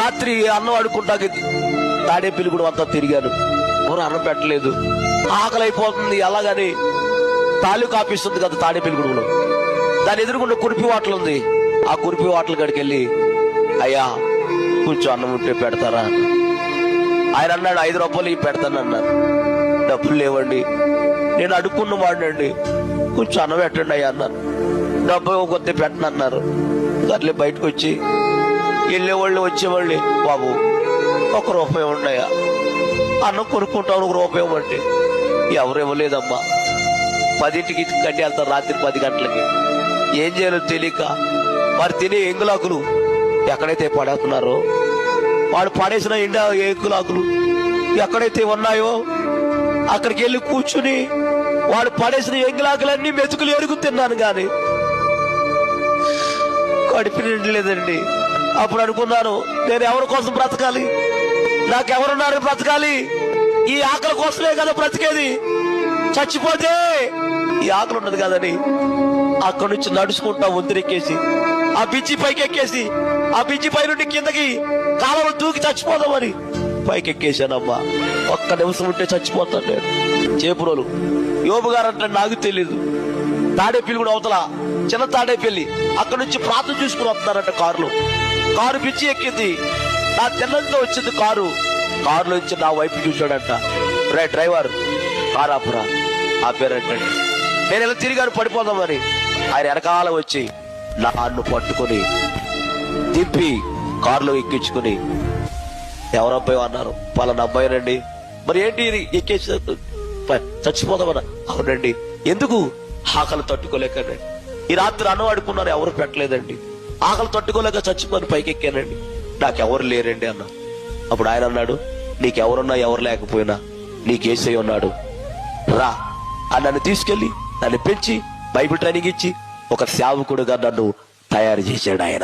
రాత్రి అన్నం అడుకుంటాకి తాడేపల్లి కూడా అంతా తిరిగాను. ఎవరు అన్నం పెట్టలేదు. ఆకలి అయిపోతుంది ఎలాగని తాలూకు ఆఫీస్ ఉంది కదా తాడేపల్లి గుడుగులో దాని ఎదురుగుండా కురిపి వాటలు ఉంది. ఆ కురిపి వాటల కాడికి వెళ్ళి అయ్యా కొంచెం అన్నం ఉంటే పెడతారా? ఆయన అన్నాడు ఐదు రూపాయలు ఇవి పెడతాను అన్నారు. డబ్బులు లేవండి. నేను అడుక్కున్న వాడినండి. కొంచెం అన్నం పెట్టండి అయ్యా అన్నారు. డబ్బు కొద్ది పెట్టనన్నారు అట్లే బయటకు వచ్చి వెళ్ళేవాళ్ళు వచ్చేవాళ్ళు బాబు. ఒక రూపాయి ఉన్నాయా? అన్నం కొనుక్కుంటాను ఒక రూపాయి అంటే ఎవరు ఇవ్వలేదమ్మా. పదింటికి కట్టి వెళ్తారు రాత్రి పది గంటలకి. ఏం చేయాలో తెలియక వారు తినే ఎంగులాకులు ఎక్కడైతే పడేస్తున్నారో వాడు పడేసిన ఎండ ఎంగులాకులు ఎక్కడైతే ఉన్నాయో అక్కడికి వెళ్ళి కూర్చుని వాడు పడేసిన ఎంగులాకులన్నీ మెతుకులు ఎరుగుతున్నాను తిన్నాను గాని కడుపు నిండలేదండి. అప్పుడు అనుకున్నాను నేను ఎవరి కోసం బ్రతకాలి? నాకెవరున్నారు బ్రతకాలి? ఈ ఆకలి కోసమే కదా బ్రతికేది. చచ్చిపోతే ఈ ఆకలి ఉన్నది కదని అక్కడి నుంచి నడుచుకుంటా ఒంతిరెక్కేసి ఆ బిజ్జి పైకి ఎక్కేసి ఆ బిజ్జి పై నుండి కిందకి కాలంలో దూకి చచ్చిపోదామని పైకి ఎక్కేసానమ్మా ఒక్క నిమిషం ఉంటే చచ్చిపోతాను నేను. చేపురోలు యోబు గారు అంటే నాకు తెలీదు. తాడేపల్లి కూడా అవతల చిన్న తాడేపల్లి. అక్కడ నుంచి ప్రాంతం చూసుకుని వస్తున్నారంట కారులో. కారు పిచ్చి ఎక్కింది. నా తిన్నంతో వచ్చింది కారు. కారులో నుంచి నా వైపు చూశాడంట. రే డ్రైవర్ కారు ఆపురా. ఆపారంటండి నేను ఇలా తిరిగాను పడిపోదామని ఆయన వెనకాల వచ్చి నన్ను పట్టుకొని తిప్పి కారులో ఎక్కించుకుని ఎవరబ్బాయి అన్నారు. పలానా అబ్బాయినండి మరి ఏంటి ఇది? ఎక్కేసి చచ్చిపోదామన్నా. అవునండి. ఎందుకు? ఆకలి తట్టుకోలేకండి ఈ రాత్రి అన్నం అడుకున్నారు ఎవరు పెట్టలేదండి. ఆకలి తట్టుకోలేక చచ్చిపోయి పైకి ఎక్కానండి. నాకెవరు లేరండి అన్న. అప్పుడు ఆయన అన్నాడు నీకెవరున్నా ఎవరు లేకపోయినా నీకేసే ఉన్నాడు. రా. అని నన్ను తీసుకెళ్ళి నన్ను పెంచి బైబిల్ ట్రైనింగ్ ఇచ్చి ఒక సేవకుడుగా నన్ను తయారు చేశాడు ఆయన.